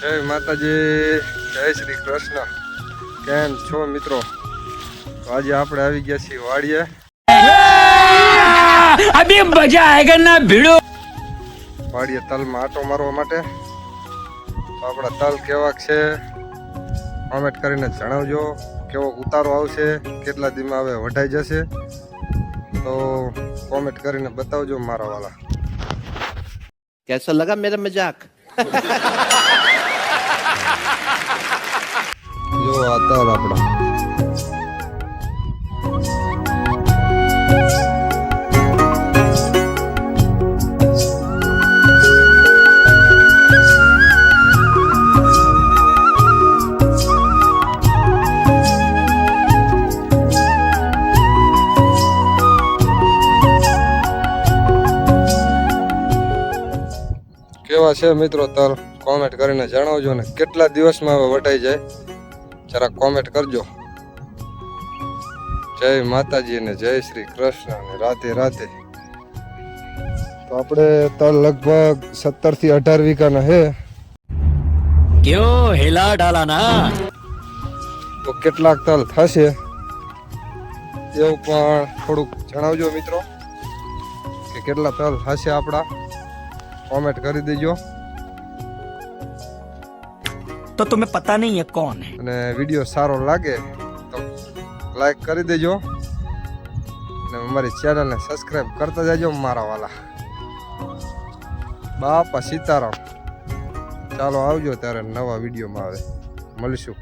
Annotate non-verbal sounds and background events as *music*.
જય માતાજી જય શ્રી કૃષ્ણ. કેમ છો મિત્રો? આજે આપણે આવી ગયા છીએ વાડીએ. અભી મજા આયગન ના ભીડો? વાડીએ તલમાં આટો મારવા માટે. આપણા તલ કેવા છે? કોમેન્ટ કરીને જણાવજો. કેવો ઉતારો આવશે? કેટલા દીમાં હવે વઢાઈ જશે? તો કોમેન્ટ કરીને બતાવજો મારા વાલા. કેસો લગા મેરા મજાક? *laughs* જો આપણા. કેવા છે મિત્રો તલ? કોમેન્ટ કરીને જણાવજો ને કેટલા દિવસમાં વટાઈ જાય? જરા કોમેન્ટ કરજો. જય માતાજી ને જય શ્રી કૃષ્ણ ને રાધે રાધે. તો આપણે તલ લગભગ સત્તરથી અઢાર વીઘાના હે. કયો હેલા ડાલાના તો કેટલાક તલ થશે. એવું પણ થોડુંક જણાવજો મિત્રો કે કેટલા તલ થશે આપણા કોમેન્ટ કરી દેજો. तो तुम्हें पता नहीं है कौन है અને વિડીયો સારો લાગે તો લાઈક કરી દેજો અને અમારી ચેનલને સબસ્ક્રાઈબ કરતા જાજો મારા વાલા બાપા સીતારામ ચાલો આવજો ત્યારે નવા વિડીયોમાં આવે મળીશું